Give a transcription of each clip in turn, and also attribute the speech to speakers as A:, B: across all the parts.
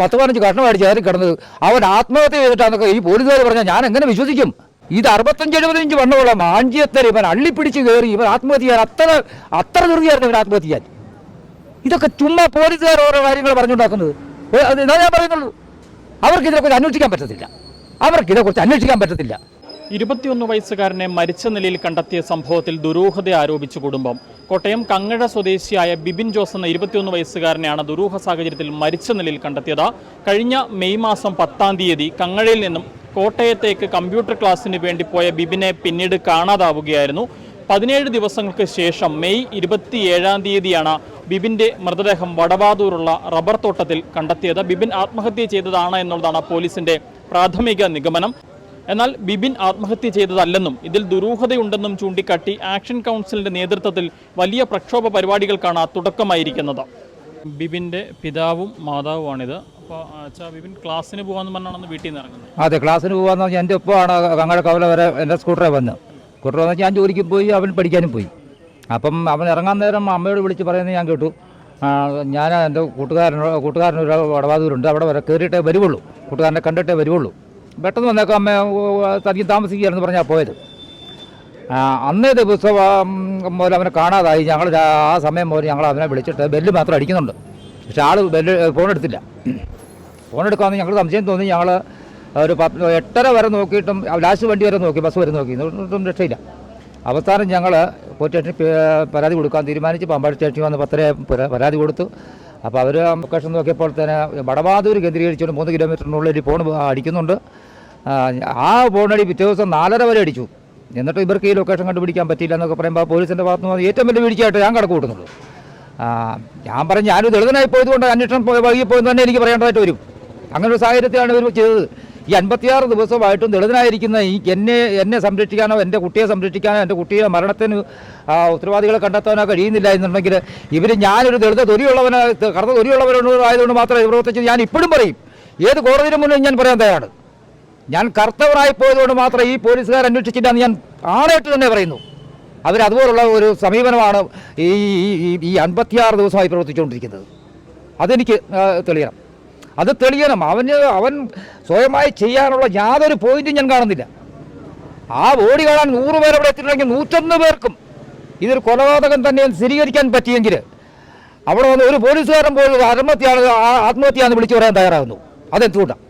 A: പത്ത് പതിനഞ്ച് കഷ്ണം അടിച്ച് കിടന്നത്. അവൻ ആത്മഹത്യ ചെയ്തിട്ടാന്നൊക്കെ ഈ പോലീസുകാർ പറഞ്ഞാൽ ഞാൻ എങ്ങനെ വിശ്വസിക്കും? ഇത് അറുപത്തഞ്ച് എഴുപത്തഞ്ച് വണ്ണമുള്ള മാഞ്ചിയത്തര ഇവൻ അള്ളിപ്പിടിച്ച് കയറി ഇവൻ ആത്മഹത്യ ചെയ്യാൻ അത്ര അത്ര ദുർഗിയായിരുന്നു ഇവൻ ആത്മഹത്യ ചെയ്യാൻ. ഇതൊക്കെ ചുമ്മാ പോലീസുകാർ ഓരോ കാര്യങ്ങൾ പറഞ്ഞുണ്ടാക്കുന്നത്. ഞാൻ പറയുന്നുള്ളൂ അവർക്ക് ഇതിനെക്കുറിച്ച് അന്വേഷിക്കാൻ പറ്റത്തില്ല. അവർക്ക് ഇതേക്കുറിച്ച് അന്വേഷിക്കാൻ പറ്റത്തില്ല.
B: ഇരുപത്തിയൊന്ന് വയസ്സുകാരനെ മരിച്ച നിലയിൽ കണ്ടെത്തിയ സംഭവത്തിൽ ദുരൂഹത ആരോപിച്ചു കുടുംബം. കോട്ടയം കങ്ങഴ സ്വദേശിയായ ബിബിൻ ജോസ് എന്ന ഇരുപത്തിയൊന്ന് വയസ്സുകാരനെയാണ് ദുരൂഹ സാഹചര്യത്തിൽ മരിച്ച നിലയിൽ കണ്ടെത്തിയത്. കഴിഞ്ഞ മെയ് മാസം പത്താം തീയതി കങ്ങഴയിൽ നിന്നും കോട്ടയത്തേക്ക് കമ്പ്യൂട്ടർ ക്ലാസ്സിന് വേണ്ടി പോയ ബിബിനെ പിന്നീട് കാണാതാവുകയായിരുന്നു. പതിനേഴ് ദിവസങ്ങൾക്ക് ശേഷം മെയ് ഇരുപത്തിയേഴാം തീയതിയാണ് ബിബിന്റെ മൃതദേഹം വടവാതൂറുള്ള റബ്ബർ തോട്ടത്തിൽ കണ്ടെത്തിയത്. ബിബിൻ ആത്മഹത്യ ചെയ്തതാണ് എന്നുള്ളതാണ് പോലീസിന്റെ പ്രാഥമിക നിഗമനം. എന്നാൽ ബിബിൻ ആത്മഹത്യ ചെയ്തതല്ലെന്നും ഇതിൽ ദുരൂഹതയുണ്ടെന്നും ചൂണ്ടിക്കാട്ടി ആക്ഷൻ കൗൺസിലിന്റെ നേതൃത്വത്തിൽ വലിയ പ്രക്ഷോഭ പരിപാടികൾക്കാണ് തുടക്കമായിരിക്കുന്നത്. ബിബിന്റെ പിതാവും മാതാവുമാണിത്. ബിബിൻ പറഞ്ഞാണ് വീട്ടിൽ ഇറങ്ങുന്നത്?
A: അതെ ക്ലാസ്സിന് പോകാന്ന് പറഞ്ഞാൽ എന്റെ ഒപ്പമാണ് കങ്ങാട് കവല വരെ എന്റെ സ്കൂട്ടറെ വന്ന്. സ്കൂട്ടർ വന്ന് ഞാൻ ജോലിക്ക് പോയി അവൻ പഠിക്കാനും പോയി. അപ്പം അവൻ ഇറങ്ങാൻ നേരം അമ്മയോട് വിളിച്ച് പറയുന്നത് ഞാൻ കേട്ടു. ഞാൻ എന്റെ കൂട്ടുകാരനോ കൂട്ടുകാരനൊരു വടവാതൂരുണ്ട് അവിടെ വരെ കയറിയിട്ടേ വരുവുള്ളൂ. കൂട്ടുകാരനെ കണ്ടിട്ടേ വരുവുള്ളൂ. പെട്ടെന്ന് വന്നേക്കാം അമ്മ തനിക്ക് താമസിക്കുകയാണെന്ന് പറഞ്ഞാൽ പോയത്. അന്നേ ദിവസം മുതൽ അവനെ കാണാതായി. ഞങ്ങൾ ആ സമയം മുതൽ ഞങ്ങൾ അവനെ വിളിച്ചിട്ട് ബെല്ല് മാത്രം അടിക്കുന്നുണ്ട്. പക്ഷെ ആൾ ബെല്ല് ഫോൺ എടുത്തില്ല. ഫോൺ എടുക്കാമെന്ന് ഞങ്ങൾ സംശയം തോന്നി. ഞങ്ങൾ ഒരു പത്ത് എട്ടര വരെ നോക്കിയിട്ടും ലാസ്റ്റ് വണ്ടി വരെ നോക്കി ബസ് വരെ നോക്കി. എന്നിട്ടും രക്ഷയില്ല. അവസാനം ഞങ്ങൾ പോലീസ് സ്റ്റേഷനിൽ പരാതി കൊടുക്കാൻ തീരുമാനിച്ച് പമ്പാടി സ്റ്റേഷനിൽ വന്ന് പത്തര പരാതി കൊടുത്തു. അപ്പോൾ അവർ ലൊക്കേഷൻ നോക്കിയപ്പോൾ തന്നെ വടവാതൂർ കേന്ദ്രീകരിച്ചുകൊണ്ട് മൂന്ന് കിലോമീറ്ററിനുള്ളിൽ ഫോൺ അടിക്കുന്നുണ്ട്. ആ, ഫോണടി പിറ്റേ ദിവസം നാലര വരെ അടിച്ചു. എന്നിട്ട് ഇവർക്ക് ഈ ലൊക്കേഷൻ കണ്ടുപിടിക്കാൻ പറ്റിയില്ല എന്നൊക്കെ പറയുമ്പോൾ പോലീസിന്റെ ഭാഗത്ത് നിന്ന് ഏറ്റവും വലിയ വീഴ്ചയായിട്ട് ഞാൻ കണക്ക് കൂട്ടുന്നുള്ളൂ. ഞാൻ പറഞ്ഞു ഞാനൊരു ദളിതനായി പോയതുകൊണ്ട് അന്വേഷണം പോയി വൈകിപ്പോയെന്ന് തന്നെ എനിക്ക് പറയേണ്ടതായിട്ട് വരും. അങ്ങനെ ഒരു സാഹചര്യത്തിലാണ് ഇവർ ചെയ്തത്. ഈ അൻപത്തിയാറ് ദിവസമായിട്ടും ദളിതനായിരിക്കുന്ന ഈ എന്നെ എന്നെ സംരക്ഷിക്കാനോ എന്റെ കുട്ടിയെ സംരക്ഷിക്കാനോ എന്റെ കുട്ടിയുടെ മരണത്തിന് ഉത്തരവാദികളെ കണ്ടെത്താനോ കഴിയുന്നില്ല എന്നുണ്ടെങ്കിൽ ഇവർ ഞാനൊരു ദളിത തൊലിയുള്ളവനോ കറുത്ത തൊലിയുള്ളവനോ ആയതുകൊണ്ട് മാത്രമേ പ്രവർത്തിച്ചത് ഞാൻ ഇപ്പോഴും പറയും. ഏത് കോടതിയിലും മുന്നിൽ ഞാൻ പറയാൻ തയ്യാറാണ്. ഞാൻ കറുത്തവരായി പോയതുകൊണ്ട് മാത്രം ഈ പോലീസുകാർ അന്വേഷിച്ചിട്ടാണ് ഞാൻ ആണായിട്ട് തന്നെ പറയുന്നു. അവരതുപോലുള്ള ഒരു സമീപനമാണ് ഈ ഈ- അൻപത്തിയാറ് ദിവസമായി പ്രവർത്തിച്ചുകൊണ്ടിരിക്കുന്നത്. അതെനിക്ക് തെളിയണം. അത് തെളിയണം. അവന് അവൻ സ്വയമായി ചെയ്യാനുള്ള യാതൊരു പോയിന്റും ഞാൻ കാണുന്നില്ല. ആ ഓടി കാണാൻ നൂറ് പേർ അവിടെ എത്തിയിട്ടുണ്ടെങ്കിൽ നൂറ്റൊന്ന് പേർക്കും ഇതൊരു കൊലപാതകം തന്നെ സ്ഥിരീകരിക്കാൻ പറ്റിയെങ്കിൽ അവിടെ വന്ന് ഒരു പോലീസുകാരൻ പോലും ആത്മഹത്യയാണ് ആത്മഹത്യയാണെന്ന് വിളിച്ചു പറയാൻ തയ്യാറാകുന്നു. അതെന്തുകൊണ്ടാണ്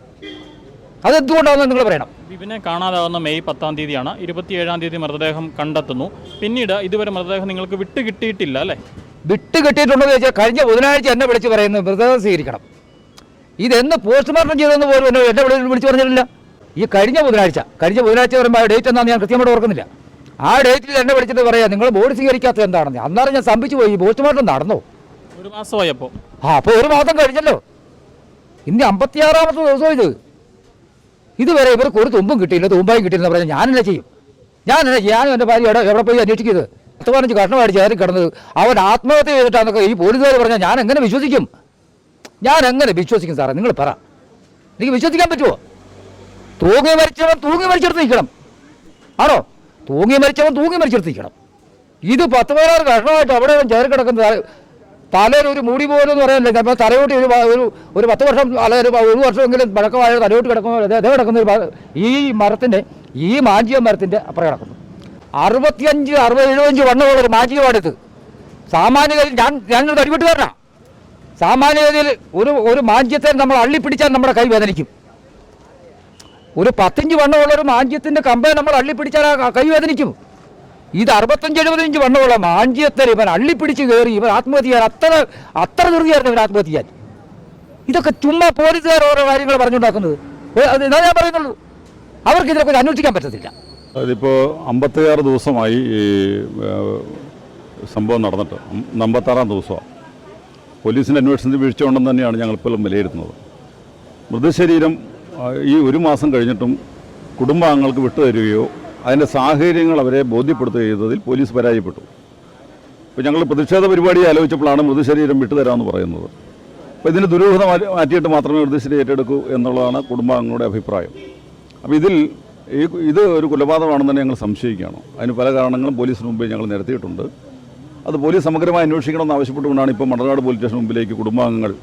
A: അതെന്തുകൊണ്ടാണെന്ന് നിങ്ങൾ പറയണം.
B: ബിബിനെ കാണാതാവുന്ന മെയ് പത്താം തീയതിയാണ്. ഇരുപത്തിയേഴാം തീയതി മൃതദേഹം കണ്ടെത്തുന്നു. പിന്നീട് ഇതുവരെ മൃതദേഹം നിങ്ങൾക്ക് വിട്ടുകിട്ടിയിട്ടില്ല അല്ലേ?
A: വിട്ട് കിട്ടിയിട്ടുണ്ടോ എന്ന് ചോദിച്ചാൽ കഴിഞ്ഞ ബുധനാഴ്ച എന്നെ വിളിച്ച് പറയുന്നത് മൃതദേഹം സ്വീകരിക്കണം ഇതെന്ന് പോസ്റ്റ്മോർട്ടം ചെയ്തെന്ന് പോലും എന്നെ എന്റെ വിളി- വിളിച്ച് പറഞ്ഞിട്ടില്ല. ഈ കഴിഞ്ഞ ബുധനാഴ്ച കഴിഞ്ഞ ബുധനാഴ്ച പറയുമ്പോൾ ആ ഡേറ്റ് എന്താണെന്ന് ഞാൻ കൃത്യമായിട്ട് ഓർക്കുന്നില്ല. ആ ഡേറ്റിൽ എന്നെ വിളിച്ചിട്ട് പറയാം നിങ്ങൾ ബോർഡ് സ്വീകരിക്കാത്തത് എന്താണെന്ന്? അന്നേരം ഞാൻ സംഭിച്ചു പോയി ഈ പോസ്റ്റ്മോർട്ടം നടന്നോ?
B: ഒരു മാസമായപ്പോൾ
A: ആ അപ്പോൾ ഒരു മാസം കഴിഞ്ഞല്ലോ. ഇന്ന് അമ്പത്തിയാറാമത്തെ ദിവസം ഇത്? ഇതുവരെ ഇവർക്ക് ഒരു തുമ്പും കിട്ടിയില്ല തുമ്പായും കിട്ടിയില്ല പറഞ്ഞാൽ ഞാൻ എന്നെ ചെയ്യും? ഞാൻ എന്നെ ഞാനും എന്റെ ഭാര്യ എവിടെ എവിടെ പോയി അന്വേഷിക്കുന്നത്? പത്ത് പതിനഞ്ച് കഷ്ണം അടിച്ച് ആരും കിടന്നത്. അവൻ ആത്മഹത്യ ചെയ്തിട്ടാന്നൊക്കെ ഈ പോലീസുകാർ പറഞ്ഞാൽ ഞാൻ എങ്ങനെ വിശ്വസിക്കും? ഞാൻ എങ്ങനെ വിശ്വസിക്കും സാറേ. നിങ്ങൾ പറ. എനിക്ക് വിശ്വസിക്കാൻ പറ്റുമോ തൂങ്ങി മരിച്ചവൻ തൂങ്ങി മരിച്ചെടുത്ത് നിൽക്കണം. ആണോ? തൂങ്ങി മരിച്ചവൻ തൂങ്ങി മരിച്ചെടുത്ത് നിൽക്കണം. ഇത് പത്ത് പതിനാറ് കഷ്ണമായിട്ട് അവിടെ ചേർ കിടക്കുന്നത് തലയിൽ ഒരു മൂടി പോലും എന്ന് പറയാനില്ല നമ്മൾ തലയോട്ടി ഒരു ഒരു ഒരു പത്ത് വർഷം അല്ല ഒരു വർഷമെങ്കിലും പഴക്കമായ തലയോട്ട് കിടക്കുന്ന അതേ കിടക്കുന്ന ഒരു ഈ മരത്തിന്റെ ഈ മാഞ്ചിയ മരത്തിന്റെ അപ്പുറം കിടക്കുന്നു. അറുപത്തിയഞ്ച് അറുപത് എഴുപത്തഞ്ച് വണ്ണമുള്ള ഒരു മാഞ്ചിയമാണിത് സാമാന്യ ഞാൻ ഞാനൊരു തടിവെട്ടുകാരനാണ് സാമാന്യഗതിയിൽ ഒരു ഒരു മാഞ്ചിയത്തെ നമ്മൾ അള്ളിപ്പിടിച്ചാൽ നമ്മുടെ കൈ വേദനിക്കും. ഒരു പത്തിഞ്ച് വണ്ണമുള്ള ഒരു മാഞ്ചിയത്തിന്റെ കമ്പേ നമ്മൾ അള്ളിപ്പിടിച്ചാൽ ആ കൈ വേദനിക്കും. ഇത് അറുപത്തഞ്ച് എഴുപത്തഞ്ച് വണ്ണമുള്ള മാഞ്ചിയത്തിൽ ഇവൻ അള്ളിപ്പിടിച്ച് കയറി ഇവൻ ആത്മഹത്യ ചെയ്യാൻ അത്ര അത്ര ധൃതിയായിരുന്നു ഇവൻ ആത്മഹത്യ ചെയ്യാൻ ഇതൊക്കെ ചുമ്മാ പോലീസുകാർ ഓരോ കാര്യങ്ങൾ പറഞ്ഞുണ്ടാക്കുന്നത്. എന്നാ ഞാൻ പറയുന്നുള്ളൂ. അവർക്ക് ഇതിനെക്കുറിച്ച് അന്വേഷിക്കാൻ പറ്റത്തില്ല.
C: അതിപ്പോൾ അമ്പത്തിയാറ് ദിവസമായി ഈ സംഭവം നടന്നിട്ട്. അമ്പത്താറാം ദിവസമാണ് പോലീസിന്റെ അന്വേഷണത്തിൽ വീഴ്ച ഉണ്ടെന്ന് തന്നെയാണ് ഇപ്പോഴും വിലയിരുത്തുന്നത്. മൃതശരീരം ഈ ഒരു മാസം കഴിഞ്ഞിട്ടും കുടുംബാംഗങ്ങൾക്ക് വിട്ടുതരികയോ അതിന്റെ സാഹചര്യങ്ങൾ അവരെ ബോധ്യപ്പെടുത്തുകയോ ചെയ്തതിൽ പോലീസ് പരാജയപ്പെട്ടു. ഇപ്പോൾ ഞങ്ങൾ പ്രതിഷേധ പരിപാടി ആലോചിച്ചപ്പോഴാണ് മൃതശരീരം വിട്ടുതരാമെന്ന് പറയുന്നത്. അപ്പോൾ ഇതിന് ദുരൂഹത മാറ്റിയിട്ട് മാത്രമേ മൃതശരീരം ഏറ്റെടുക്കൂ എന്നുള്ളതാണ് കുടുംബാംഗങ്ങളുടെ അഭിപ്രായം. അപ്പോൾ ഇതിൽ ഈ ഇത് ഒരു കൊലപാതകമാണെന്ന് തന്നെ ഞങ്ങൾ സംശയിക്കുകയാണ്. അതിന് പല കാരണങ്ങളും പോലീസിന് മുമ്പേ ഞങ്ങൾ നിരത്തിയിട്ടുണ്ട്. അത് പോലീസ് സമഗ്രമായി അന്വേഷിക്കണമെന്ന് ആവശ്യപ്പെട്ടുകൊണ്ടാണ് ഇപ്പോൾ മണർകാട് പോലീസ് സ്റ്റേഷൻ മുമ്പിലേക്ക് കുടുംബാംഗങ്ങൾ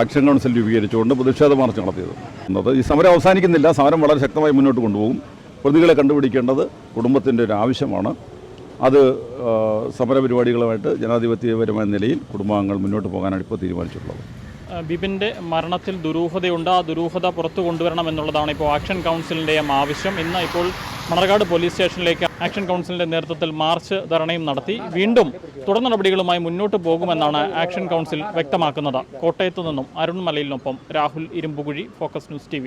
C: ആക്ഷൻ കൗൺസിൽ രൂപീകരിച്ചുകൊണ്ട് പ്രതിഷേധ മാർച്ച് നടത്തിയത്. എന്നത് ഈ സമരം അവസാനിക്കുന്നില്ല. സമരം വളരെ ശക്തമായി മുന്നോട്ട് കൊണ്ടുപോകും. പ്രതികളെ കണ്ടുപിടിക്കേണ്ടത് കുടുംബത്തിന്റെ ഒരു ആവശ്യമാണ്. അത് സമരപരിപാടികളുമായിട്ട് ജനാധിപത്യപരമായ നിലയിൽ കുടുംബാംഗങ്ങൾ മുന്നോട്ട് പോകാനാണ് ഇപ്പോൾ തീരുമാനിച്ചിട്ടുള്ളത്.
B: ബിബിന്റെ മരണത്തിൽ ദുരൂഹതയുണ്ട്. ആ ദുരൂഹത പുറത്തു കൊണ്ടുവരണം എന്നുള്ളതാണ് ഇപ്പോൾ ആക്ഷൻ കൗൺസിലിന്റെയും ആവശ്യം. ഇന്ന് ഇപ്പോൾ മണർകാട് പോലീസ് സ്റ്റേഷനിലേക്ക് ആക്ഷൻ കൗൺസിലിന്റെ നേതൃത്വത്തിൽ മാർച്ച് ധരണയും നടത്തി. വീണ്ടും തുടർ നടപടികളുമായി മുന്നോട്ട് പോകുമെന്നാണ് ആക്ഷൻ കൗൺസിൽ വ്യക്തമാക്കുന്നത്. കോട്ടയത്തു നിന്നും Arun മലയിലിനൊപ്പം Rahul Irumpukuzhi focus news T